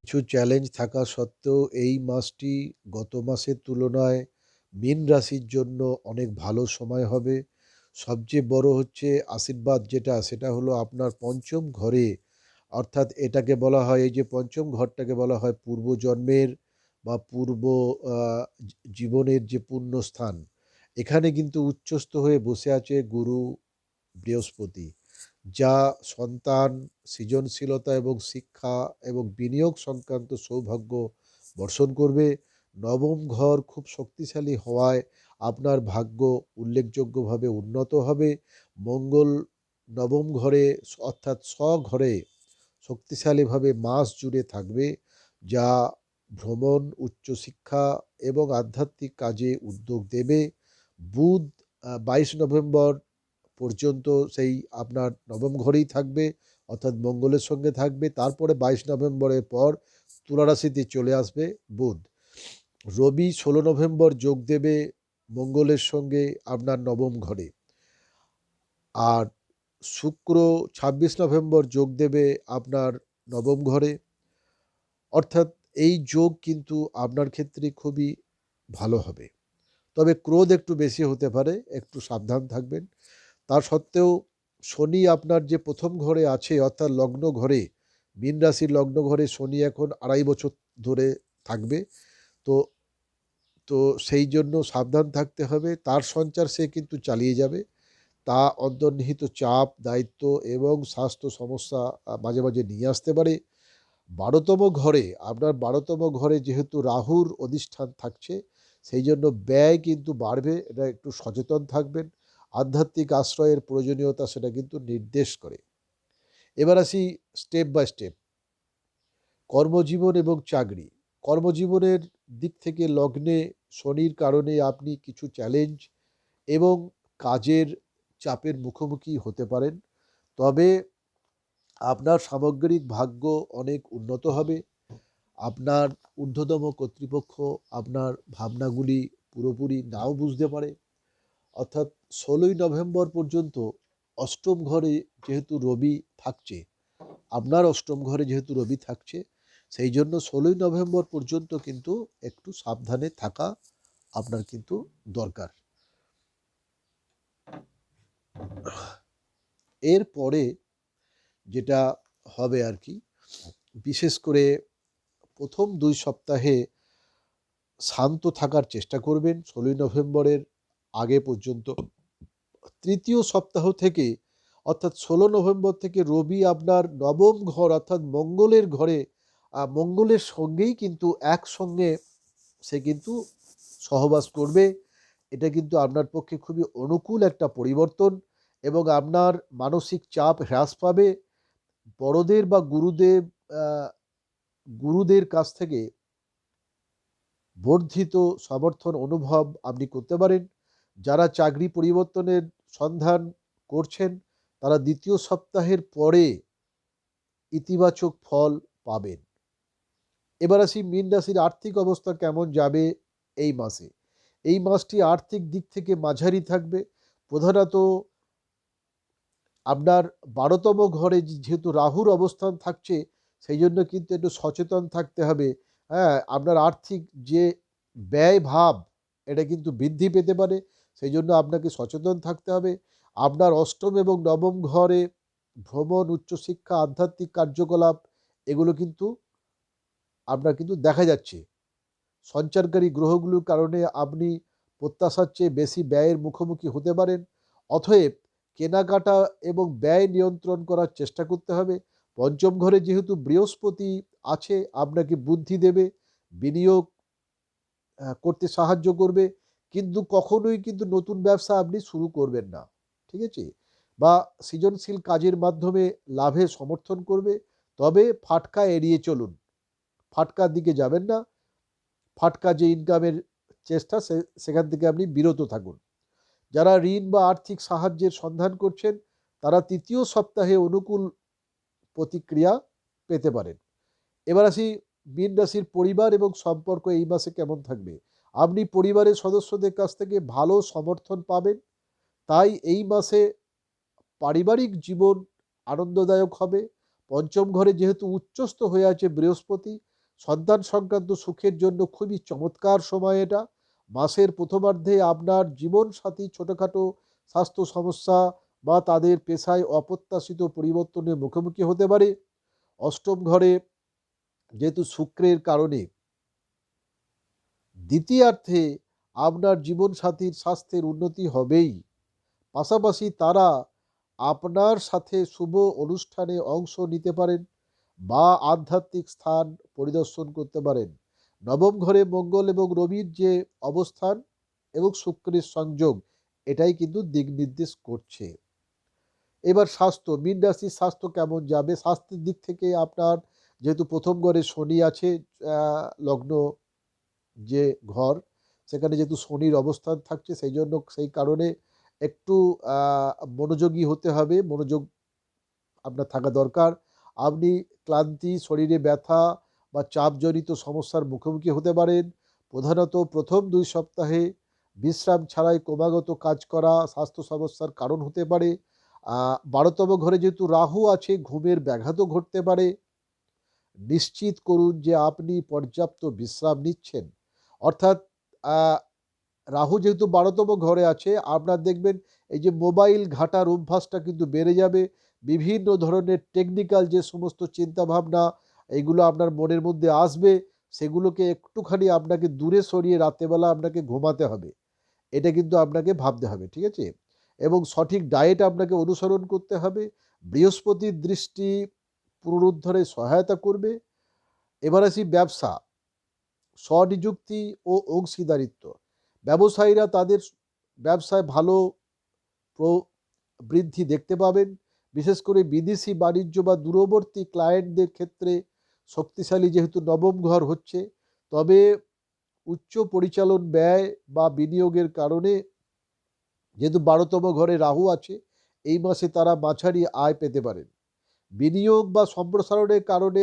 কিছু চ্যালেঞ্জ থাকা সত্ত্বেও এই মাসটি গত মাসের তুলনায় মীন রাশির জন্য অনেক ভালো সময় হবে। সবচেয়ে বড় হচ্ছে আশীর্বাদ যেটা, সেটা হলো আপনার পঞ্চম ঘরে, অর্থাৎ এটাকে বলা হয়, এই যে পঞ্চম ঘরটাকে বলা হয় পূর্বজন্মের বা পূর্ব জীবনের যে পুণ্যস্থান এখানে কিন্তু উচ্চস্থ হয়ে বসে আছে গুরু বৃহস্পতি। যা সন্তান সৃজনশীলতা এবং শিক্ষা এবং বিনিয়োগ সংক্রান্ত সৌভাগ্য বর্ষণ করবে। নবম ঘর খুব শক্তিশালী হওয়ায় আপনার ভাগ্য উল্লেখযোগ্যভাবে উন্নত হবে। মঙ্গল নবম ঘরে অর্থাৎ স্বঘরে শক্তিশালীভাবে মাস জুড়ে থাকবে, যা ভ্রমণ উচ্চশিক্ষা এবং আধ্যাত্মিক কাজে উদ্যোগ দেবে। বুধ বাইশ নভেম্বর পর্যন্ত সেই আপনার নবম ঘরেই থাকবে, অর্থাৎ মঙ্গলের সঙ্গে থাকবে। তারপরে বাইশ নভেম্বরের পর তুলারাশিতে চলে আসবে বুধ। রবি ষোলো নভেম্বর যোগ দেবে মঙ্গলের সঙ্গে আপনার নবম ঘরে। আর শুক্র ছাব্বিশ নভেম্বর যোগ দেবে আপনার নবম ঘরে। অর্থাৎ এই যোগ কিন্তু আপনার ক্ষেত্রে খুবই ভালো হবে। তবে ক্রোধ একটু বেশি হতে পারে, একটু সাবধান থাকবেন। সত্ত্বেও শনি আপনার যে প্রথম ঘরে আছে, অর্থাৎ লগ্ন ঘরে, মীন রাশির লগ্ন ঘরে শনি এখন আড়াই বছর ধরে থাকবে। তো তো সেই জন্য সাবধান থাকতে হবে। তার সঞ্চার সে কিন্তু চালিয়ে যাবে। তা অন্তর্নিহিত চাপ, দায়িত্ব এবং স্বাস্থ্য সমস্যা মাঝে মাঝে নিয়ে আসতে পারে। বারোতম ঘরে, আপনার বারোতম ঘরে যেহেতু রাহুর অধিষ্ঠান থাকছে, সেই জন্য ব্যয় কিন্তু বাড়বে। এটা একটু সচেতন থাকবেন। আধ্যাত্মিক আশ্রয়ের প্রয়োজনীয়তা সেটা কিন্তু নির্দেশ করে। এবার আসি স্টেপ বাই স্টেপ কর্মজীবন এবং চাকরি। কর্মজীবনের দিক থেকে লগ্নে শনির কারণে আপনি কিছু চ্যালেঞ্জ এবং কাজের চাপের মুখোমুখি হতে পারেন। তবে আপনার সামগ্রিক ভাগ্য অনেক উন্নত হবে। আপনার ঊর্ধ্বতম কর্তৃপক্ষ আপনার ভাবনাগুলি পুরোপুরি নাও বুঝতে পারে। অর্থাৎ ষোলোই নভেম্বর পর্যন্ত অষ্টম ঘরে যেহেতু রবি থাকছে, আপনার অষ্টম ঘরে যেহেতু রবি থাকছে, সেই জন্য ষোলোই নভেম্বর পর্যন্ত কিন্তু একটু সাবধানে থাকা আপনার কিন্তু দরকার। এরপরে যেটা হবে আর কি, বিশেষ করে প্রথম দুই সপ্তাহে শান্ত থাকার চেষ্টা করবেন, ষোলোই নভেম্বরের আগে পর্যন্ত। তৃতীয় সপ্তাহ থেকে, অর্থাৎ ষোলো নভেম্বর থেকে রবি আপনার নবম ঘর, অর্থাৎ মঙ্গলের ঘরে মঙ্গলের সঙ্গেই কিন্তু একসঙ্গে সে কিন্তু সহবাস করবে। এটা কিন্তু আপনার পক্ষে খুবই অনুকূল একটা পরিবর্তন এবং আপনার মানসিক চাপ হ্রাস পাবে। বড়দের বা গুরুদেব গুরুদের কাছ থেকে বর্ধিত সমর্থন, অনুভব আপনি করতে পারেন। যারা চাকরি পরিবর্তনের সন্ধান করছেন, তারা দ্বিতীয় সপ্তাহের পরে ইতিবাচক ফল পাবেন। এবার আসি মীন রাশির আর্থিক অবস্থা কেমন যাবে এই মাসে? এই মাসটি আর্থিক দিক থেকে মাঝারি থাকবে। প্রধানত আপনার বারোতম ঘরে যেহেতু রাহুর অবস্থান থাকছে, সেই জন্য কিন্তু একটু সচেতন থাকতে হবে। হ্যাঁ আপনার আর্থিক যে ব্যয় ভাব, এটা কিন্তু বৃদ্ধি পেতে পারে। সেই জন্য আপনাকে সচেতন থাকতে হবে। আপনার অষ্টম এবং নবম ঘরে ভ্রমণ, উচ্চশিক্ষা, আধ্যাত্মিক কার্যকলাপ, এগুলো কিন্তু আপনার কিন্তু দেখা যাচ্ছে। সঞ্চারকারী গ্রহগুলোর কারণে আপনি প্রত্যাশার চেয়ে বেশি ব্যয়ের মুখোমুখি হতে পারেন। অতএব কেনাকাটা এবং ব্যয় নিয়ন্ত্রণ করার চেষ্টা করতে হবে। পঞ্চম ঘরে যেহেতু বৃহস্পতি আছে, আপনাকে বুদ্ধি দেবে, বিনিয়োগ করতে সাহায্য করবে। কিন্তু কখনোই কিন্তু নতুন ব্যবসা আপনি শুরু করবেন না, ঠিক আছে? বা সৃজনশীল কাজের মাধ্যমে লাভে সমর্থন করবে, তবে ফাটকা এড়িয়ে চলুন। ফাটকার দিকে যাবেন না, ফাটকা যে ইনকামের চেষ্টা, সে- সেখান থেকে আপনি বিরত থাকুন। যারা ঋণ বা আর্থিক সাহায্যের সন্ধান করছেন, তারা তৃতীয় সপ্তাহে অনুকূল প্রতিক্রিয়া পেতে পারেন। এবার আসি মীন রাশির পরিবার এবং সম্পর্ক এই মাসে কেমন থাকবে? আপনি পরিবারের সদস্যদের কাছ থেকে ভালো সমর্থন পাবেন। তাই এই মাসে পারিবারিক জীবন আনন্দদায়ক হবে। পঞ্চম ঘরে যেহেতু উচ্চস্থ হয়ে আছে বৃহস্পতি, সন্তান সংক্রান্ত সুখের জন্য খুবই চমৎকার সময় এটা। মাসের প্রথমার্ধে আপনার জীবনসাথী ছোটোখাটো স্বাস্থ্য সমস্যা বা তাদের পেশায় অপ্রত্যাশিত পরিবর্তনের মুখোমুখি হতে পারে। অষ্টম ঘরে যেহেতু শুক্রের কারণে দ্বিতীয়ার্থে আপনার জীবনসাথীর স্বাস্থ্যের উন্নতি হবেই। পাশাপাশি তারা আপনার সাথে শুভ অনুষ্ঠানে অংশ নিতে পারেন বা আধ্যাত্মিক স্থান পরিদর্শন করতে পারেন। নবম ঘরে মঙ্গল এবং রবির যে অবস্থান এবং শুক্রের সংযোগ, এটাই কিন্তু দিক নির্দেশ করছে। এবার স্বাস্থ্য, মীন রাশির স্বাস্থ্য কেমন যাবে? স্বাস্থ্যের দিক থেকে আপনার যেহেতু প্রথম ঘরে শনি আছে লগ্ন যে ঘর, সেখানে যেহেতু শনির অবস্থান থাকছে সেই জন্য সেই কারণে একটু মনোযোগী হতে হবে। মনোযোগ আপনার থাকা দরকার। আপনি ক্লান্তি, শরীরে ব্যথা বা চাপজনিত সমস্যার মুখোমুখি হতে পারেন। প্রধানত প্রথম দুই সপ্তাহে বিশ্রাম ছাড়াই ক্রমাগত কাজ করা স্বাস্থ্য সমস্যার কারণ হতে পারে। বারোতম ঘরে যেহেতু রাহু আছে, ঘুমের ব্যাঘাতও ঘটতে পারে। নিশ্চিত করুন যে আপনি পর্যাপ্ত বিশ্রাম নিচ্ছেন। অর্থাৎ রাহু যেহেতু বারোতম ঘরে আছে, আপনার দেখবেন এই যে মোবাইল ঘাটার অভ্যাসটা কিন্তু বেড়ে যাবে। বিভিন্ন ধরনের টেকনিক্যাল যে সমস্ত চিন্তাভাবনা, এগুলো আপনার মনের মধ্যে আসবে, সেগুলোকে একটুখানি আপনাকে দূরে সরিয়ে রাত্রেবেলা আপনাকে ঘুমাতে হবে। এটা কিন্তু আপনাকে ভাবতে হবে, ঠিক আছে? এবং সঠিক ডায়েট আপনাকে অনুসরণ করতে হবে, বৃহস্পতির দৃষ্টি পুনরুদ্ধারে সহায়তা করবে। এবার আসি ব্যবসা। স্বনিযুক্তি ও অংশীদারিত্ব। ব্যবসায়ীরা তাদের ব্যবসায় ভালো বৃদ্ধি দেখতে পাবেন। বিশেষ করে বিদেশি বাণিজ্য বা দূরবর্তী ক্লায়েন্টদের ক্ষেত্রে শক্তিশালী যেহেতু নবম ঘর হচ্ছে, তবে উচ্চ পরিচালন ব্যয় বা বিনিয়োগের কারণে যেহেতু বারোতম ঘরে রাহু আছে, এই মাসে তারা মাঝারি আয় পেতে পারেন। বিনিয়োগ বা সম্প্রসারণের কারণে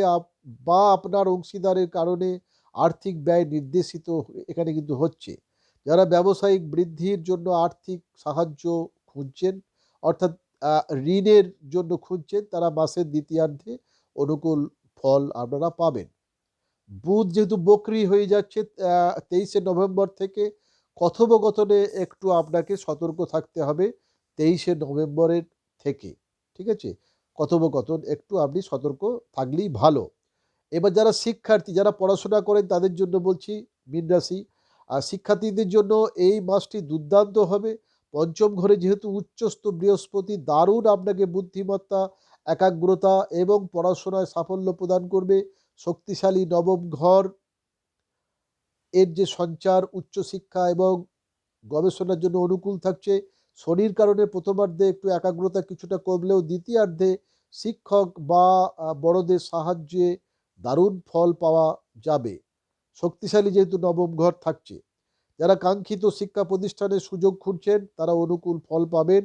বা আপনার অংশীদারের কারণে আর্থিক ব্যয় নির্দেশিত এখানে কিন্তু হচ্ছে। যারা ব্যবসায়িক বৃদ্ধির জন্য আর্থিক সাহায্য খুঁজছেন, অর্থাৎ ঋণের জন্য খুঁজছেন, তারা মাসের দ্বিতীয়ার্ধে অনুকূল ফল আপনারা পাবেন। বুধ যেহেতু বকরি হয়ে যাচ্ছে তেইশে নভেম্বর থেকে কথোপকথনে একটু আপনাকে সতর্ক থাকতে হবে তেইশে নভেম্বরের থেকে, ঠিক আছে? কথোপকথন একটু আপনি সতর্ক থাকলেই ভালো। এবার যারা শিক্ষার্থী, যারা পড়াশোনা করেন তাদের জন্য বলছি মীন রাশি। আর শিক্ষার্থীদের জন্য এই মাসটি দুর্দান্ত হবে। পঞ্চম ঘরে যেহেতু উচ্চস্থ বৃহস্পতি, দারুণ আপনাকে বুদ্ধিমত্তা, একাগ্রতা এবং পড়াশোনায় সাফল্য প্রদান করবে। শক্তিশালী নবম ঘর, এর যে সঞ্চার উচ্চশিক্ষা এবং গবেষণার জন্য অনুকূল থাকছে। শনির কারণে প্রথমার্ধে একটু একাগ্রতা কিছুটা কমলেও দ্বিতীয়ার্ধে শিক্ষক বা বড়দের সাহায্যে দারুণ ফল পাওয়া যাবে। শক্তিশালী যেহেতু নবম ঘর থাকছে। যারা কাঙ্ক্ষিত শিক্ষা প্রতিষ্ঠানের সুযোগ খুঁজছেন, তারা অনুকূল ফল পাবেন।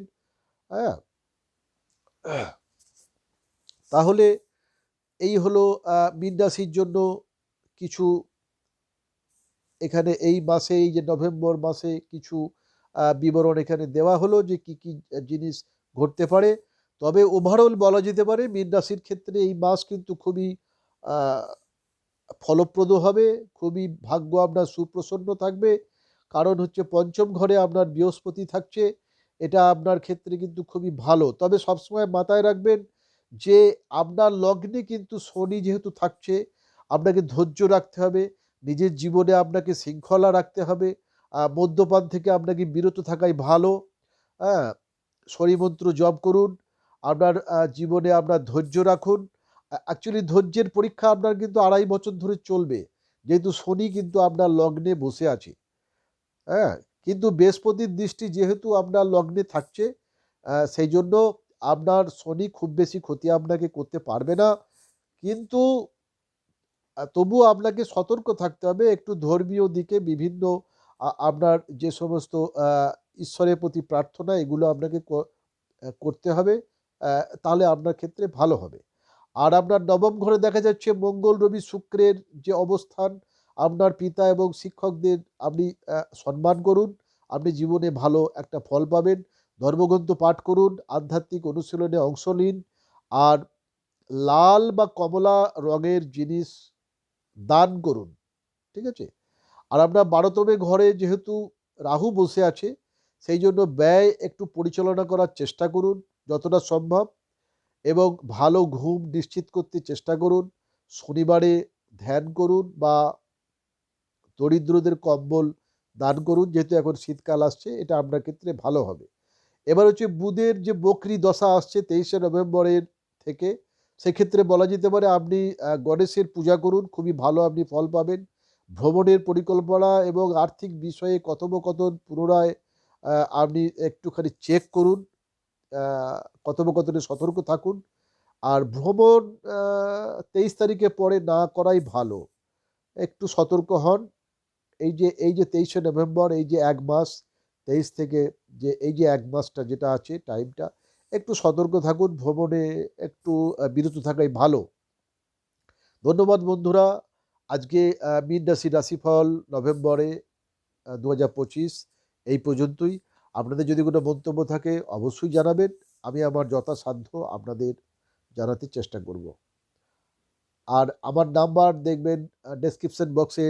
হ্যাঁ? তাহলে এই হলো মীন রাশির জন্য কিছু এখানে এই মাসে এই যে নভেম্বর মাসে কিছু বিবরণ এখানে দেওয়া হলো যে কি কি জিনিস ঘটতে পারে। তবে ওভারঅল বলা যেতে পারে মীন রাশির ক্ষেত্রে এই মাস কিন্তু খুবই ফলপ্রদ হবে, খুবই ভাগ্য আপনার সুপ্রসন্ন থাকবে। কারণ হচ্ছে পঞ্চম ঘরে আপনার বৃহস্পতি থাকছে, এটা আপনার ক্ষেত্রে কিন্তু খুবই ভালো। তবে সবসময় মাথায় রাখবেন যে আপনার লগ্নে কিন্তু শনি যেহেতু থাকছে, আপনাকে ধৈর্য রাখতে হবে, নিজের জীবনে আপনাকে শৃঙ্খলা রাখতে হবে মদ্যপান থেকে আপনাকে বিরত থাকাই ভালো। হ্যাঁ শরীমন্ত্র জপ করুন, আপনার জীবনে আপনার ধৈর্য রাখুন অ্যাকচুয়ালি ধৈর্যের পরীক্ষা আপনার কিন্তু আড়াই বছর ধরে চলবে। যেহেতু শনি কিন্তু আপনার লগ্নে বসে আছে। হ্যাঁ কিন্তু বৃহস্পতির দৃষ্টি যেহেতু আপনার লগ্নে থাকছে সেই জন্য আপনার শনি খুব বেশি ক্ষতি আপনাকে করতে পারবে না। কিন্তু তবুও আপনাকে সতর্ক থাকতে হবে, একটু ধর্মীয় দিকে বিভিন্ন আপনার যে সমস্ত ঈশ্বরের প্রতি প্রার্থনা, এগুলো আপনাকে করতে হবে তাহলে আপনার ক্ষেত্রে ভালো হবে। আর আপনার নবম ঘরে দেখা যাচ্ছে মঙ্গল রবি শুক্রের যে অবস্থান, আপনার পিতা এবং শিক্ষকদের আপনি সম্মান করুন, আপনি জীবনে ভালো একটা ফল পাবেন। ধর্মগ্রন্থ পাঠ করুন, আধ্যাত্মিক অনুশীলনে অংশ নিন। আর লাল বা কমলা রঙের জিনিস দান করুন, ঠিক আছে? আর আপনার বারোতমে ঘরে যেহেতু রাহু বসে আছে, সেই জন্য ব্যয় একটু পরিচালনা করার চেষ্টা করুন, যতটা সম্ভব। এবং ভালো ঘুম নিশ্চিত করতে চেষ্টা করুন। শনিবারে ধ্যান করুন বা দরিদ্রদের কম্বল দান করুন, যেহেতু এখন শীতকাল আসছে, এটা আপনার ক্ষেত্রে ভালো হবে। এবার হচ্ছে বুধের যে বকরি দশা আসছে তেইশে নভেম্বরের থেকে, সেক্ষেত্রে বলা যেতে পারে আপনি গণেশের পূজা করুন, খুবই ভালো আপনি ফল পাবেন। ভ্রমণের পরিকল্পনা এবং আর্থিক বিষয়ে কথোপকথন পুনরায় আপনি একটুখানি চেক করুন। কথোপকথনে সতর্ক থাকুন। আর ভ্রমণ তেইশ তারিখে পরে না করাই ভালো। একটু সতর্ক হন। এই যে এই যে তেইশে নভেম্বর, এই যে এক মাস, তেইশ থেকে যে, এই যে এক মাসটা যেটা আছে টাইমটা, একটু সতর্ক থাকুন। ভ্রমণে একটু বিরত থাকাই ভালো। ধন্যবাদ বন্ধুরা। আজকে মীন রাশি রাশিফল নভেম্বরে দু হাজার পঁচিশ, এই পর্যন্তই। আপনাদের যদি কোনো মন্তব্য থাকে, অবশ্যই জানাবেন। আমি আমার যথাসাধ্য আপনাদের জানাতে চেষ্টা করব। আর আমার নাম্বার দেখবেন ডেসক্রিপশন বক্সে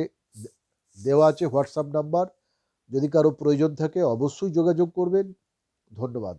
দেওয়া আছে হোয়াটসঅ্যাপ নাম্বার। যদি কারও প্রয়োজন থাকে, অবশ্যই যোগাযোগ করবেন। ধন্যবাদ।